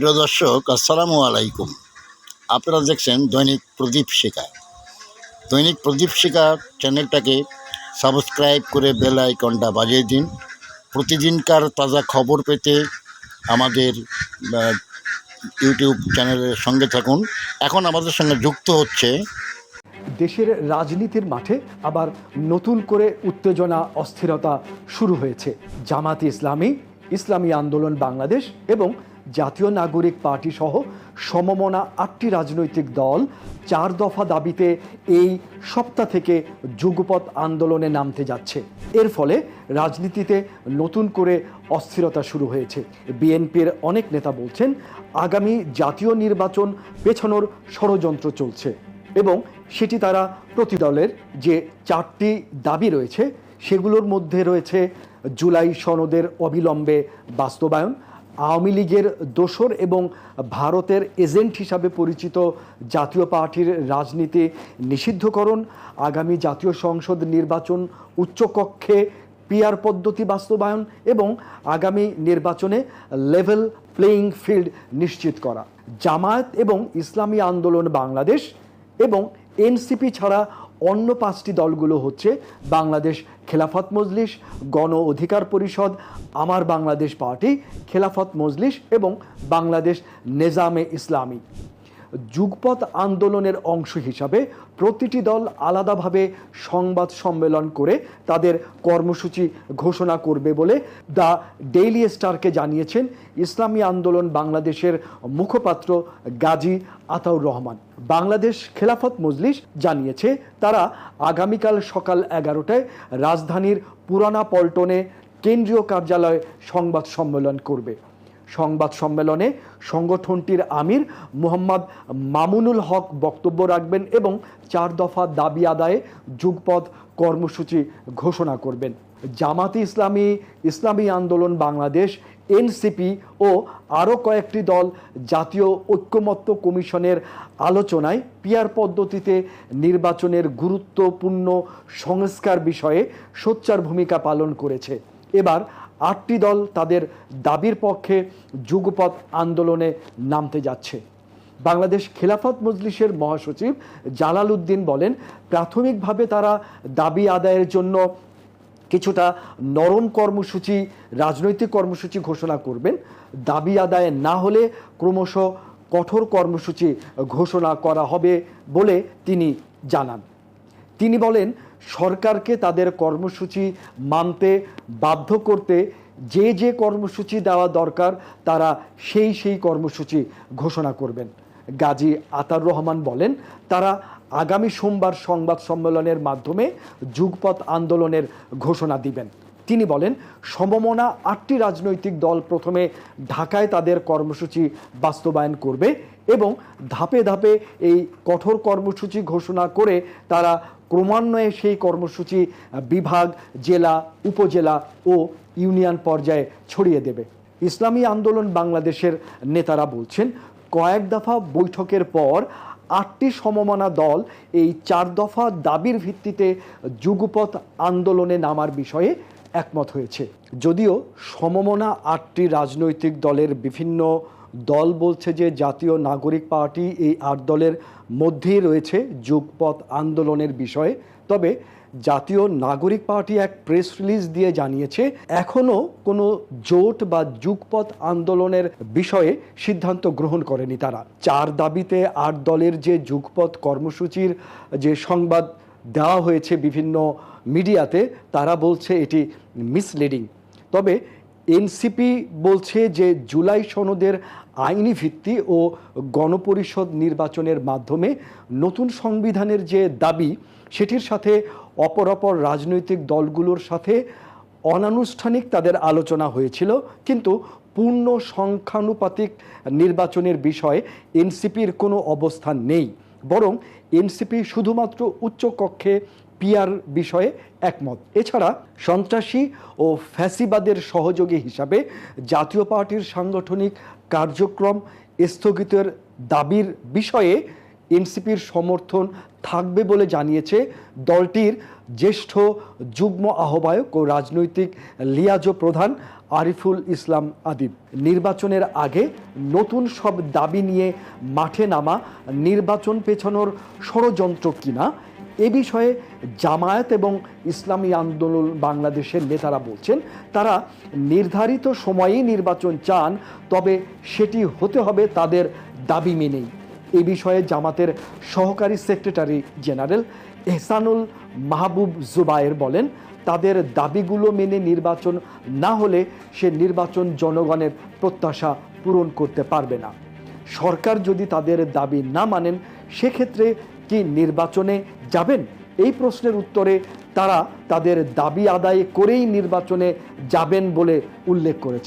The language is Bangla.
প্রিয় দর্শক, আসসালামু আলাইকুম। আপনারা দেখছেন দৈনিক প্রদীপ শিকা দৈনিক প্রদীপ শিকা চ্যানেলটাকে সাবস্ক্রাইব করে বেল আইকনটা বাজিয়ে দিন। প্রতিদিনকার তাজা খবর পেতে আমাদের ইউটিউব চ্যানেলের সঙ্গে থাকুন। এখন আমাদের সঙ্গে যুক্ত হচ্ছে দেশের রাজনীতির মাঠে আবার নতুন করে উত্তেজনা, অস্থিরতা শুরু হয়েছে। জামাত ইসলামী ইসলামী আন্দোলন বাংলাদেশ এবং জাতীয় নাগরিক পার্টি সহ সমমনা আটটি রাজনৈতিক দল চার দফা দাবিতে এই সপ্তাহ থেকে যুগপৎ আন্দোলনে নামতে যাচ্ছে। এর ফলে রাজনীতিতে নতুন করে অস্থিরতা শুরু হয়েছে। বিএনপির অনেক নেতা বলছেন, আগামী জাতীয় নির্বাচন পেছানোর ষড়যন্ত্র চলছে এবং সেটি তারা প্রতি দলের যে চারটি দাবি রয়েছে, সেগুলোর মধ্যে রয়েছে জুলাই সনদের অবিলম্বে বাস্তবায়ন আওয়ামী লীগের দোসর এবং ভারতের এজেন্ট হিসাবে পরিচিত জাতীয় পার্টির রাজনীতি নিষিদ্ধকরণ, আগামী জাতীয় সংসদ নির্বাচন উচ্চকক্ষে পিআর পদ্ধতি বাস্তবায়ন এবং আগামী নির্বাচনে লেভেল প্লেয়িং ফিল্ড নিশ্চিত করা। জামায়াত এবং ইসলামী আন্দোলন বাংলাদেশ এবং এনসিপি ছাড়া অন্য পাঁচটি দলগুলো হচ্ছে বাংলাদেশ খেলাফত মজলিস, গণ অধিকার পরিষদ, আমার বাংলাদেশ পার্টি, খেলাফত মজলিস এবং বাংলাদেশ নেজামে ইসলামী। যুগপৎ আন্দোলনের অংশ হিসাবে প্রতিটি দল আলাদাভাবে সংবাদ সম্মেলন করে তাদের কর্মসূচি ঘোষণা করবে বলে দ্য ডেইলি স্টারকে জানিয়েছেন ইসলামী আন্দোলন বাংলাদেশের মুখপাত্র গাজী আতাউর রহমান। বাংলাদেশ খেলাফত মজলিস জানিয়েছে তারা আগামীকাল সকাল এগারোটায় রাজধানীর পুরানা পল্টনে কেন্দ্রীয় কার্যালয়ে সংবাদ সম্মেলন করবে। সংবাদ সম্মেলনে সংগঠনটির আমির মোহাম্মদ মামুনুল হক বক্তব্য রাখবেন এবং চার দফা দাবি আদায়ে যুগপথ কর্মসূচি ঘোষণা করবেন। জামাতি ইসলামী ইসলামী আন্দোলন বাংলাদেশ, এনসিপি ও আরও কয়েকটি দল জাতীয় ঐক্যমত্য কমিশনের আলোচনায় পিয়ার পদ্ধতিতে নির্বাচনের গুরুত্বপূর্ণ সংস্কার বিষয়ে সোচ্চার ভূমিকা পালন করেছে। এবার আটটি দল তাদের দাবির পক্ষে যুগপৎ আন্দোলনে নামতে যাচ্ছে। বাংলাদেশ খেলাফত মজলিসের মহাসচিব জালাল উদ্দিন বলেন, প্রাথমিকভাবে তারা দাবি আদায়ের জন্য কিছুটা নরম কর্মসূচি, রাজনৈতিক কর্মসূচি ঘোষণা করবেন। দাবি আদায় না হলে ক্রমশ কঠোর কর্মসূচি ঘোষণা করা হবে বলে তিনি জানান। তিনি বলেন, সরকারকে তাদের কর্মসূচি মানতে বাধ্য করতে যে যে কর্মসূচি দেওয়া দরকার, তারা সেই সেই কর্মসূচি ঘোষণা করবেন। গাজী আতার রহমান বলেন, তারা আগামী সোমবার সংবাদ সম্মেলনের মাধ্যমে যুগপথ আন্দোলনের ঘোষণা দিবেন। তিনি বলেন সমমনা আটটি রাজনৈতিক দল প্রথমে ঢাকায় তাদের কর্মসূচি বাস্তবায়ন করবে এবং ধাপে ধাপে এই কঠোর কর্মসূচি ঘোষণা করে তারা ক্রমান্বয়ে সেই কর্মসূচি বিভাগ, জেলা, উপজেলা ও ইউনিয়ন পর্যায়ে ছড়িয়ে দেবে। ইসলামী আন্দোলন বাংলাদেশের নেতারা বলছেন, কয়েক দফা বৈঠকের পর আটটি সমমনা দল এই চার দফা দাবির ভিত্তিতে যুগপথ আন্দোলনে নামার বিষয়ে একমত হয়েছে। যদিও সমমনা আটটি রাজনৈতিক দলের বিভিন্ন দল বলছে যে জাতীয় নাগরিক পার্টি এই আট দলের মধ্যেই রয়েছে যুগপৎ আন্দোলনের বিষয়ে। তবে জাতীয় নাগরিক পার্টি এক প্রেস রিলিজ দিয়ে জানিয়েছে এখনও কোনো জোট বা যুগপৎ আন্দোলনের বিষয়ে সিদ্ধান্ত গ্রহণ করেনি তারা। চার দাবিতে আট দলের যে যুগপৎ কর্মসূচির যে সংবাদ দেওয়া হয়েছে বিভিন্ন মিডিয়াতে, তারা বলছে এটি মিসলিডিং তবে এনসিপি বলছে যে জুলাই সনদের আইনি ভিত্তি ও গণপরিষদ নির্বাচনের মাধ্যমে নতুন সংবিধানের যে দাবি, সেটির সাথে অপর অপর রাজনৈতিক দলগুলোর সাথে অনানুষ্ঠানিক তাদের আলোচনা হয়েছিল। কিন্তু পূর্ণ সংখ্যানুপাতিক নির্বাচনের বিষয়ে এনসিপির কোনো অবস্থান নেই। বরং এনসিপি শুধুমাত্র উচ্চকক্ষে পিয়ার বিষয়ে একমত। এছাড়া সন্ত্রাসী ও ফ্যাসিবাদের সহযোগী হিসাবে জাতীয় পার্টির সাংগঠনিক কার্যক্রম স্থগিতের দাবির বিষয়ে এনসিপির সমর্থন থাকবে বলে জানিয়েছে দলটির জ্যেষ্ঠ যুগ্ম আহ্বায়ক ও রাজনৈতিক লিয়াজো প্রধান আরিফুল ইসলাম আদিব। নির্বাচনের আগে নতুন সব দাবি নিয়ে মাঠে নামা, নির্বাচন পেছানোর ষড়যন্ত্র কিনা, এ বিষয়ে জামায়াত এবং ইসলামী আন্দোলন বাংলাদেশের নেতারা বলছেন, তারা নির্ধারিত সময়েই নির্বাচন চান, তবে সেটি হতে হবে তাদের দাবি মেনেই। এ বিষয়ে জামাতের সহকারী সেক্রেটারি জেনারেল এহসানুল মাহবুব জুবায়ের বলেন, তাদের দাবিগুলো মেনে নির্বাচন না হলে সে নির্বাচন জনগণের প্রত্যাশা পূরণ করতে পারবে না। সরকার যদি তাদের দাবি না মানেন, সেক্ষেত্রে কি নির্বাচনে যাবেন? এই প্রশ্নের উত্তরে তারা তাদের দাবি আদায় করেই নির্বাচনে যাবেন বলে উল্লেখ করেছে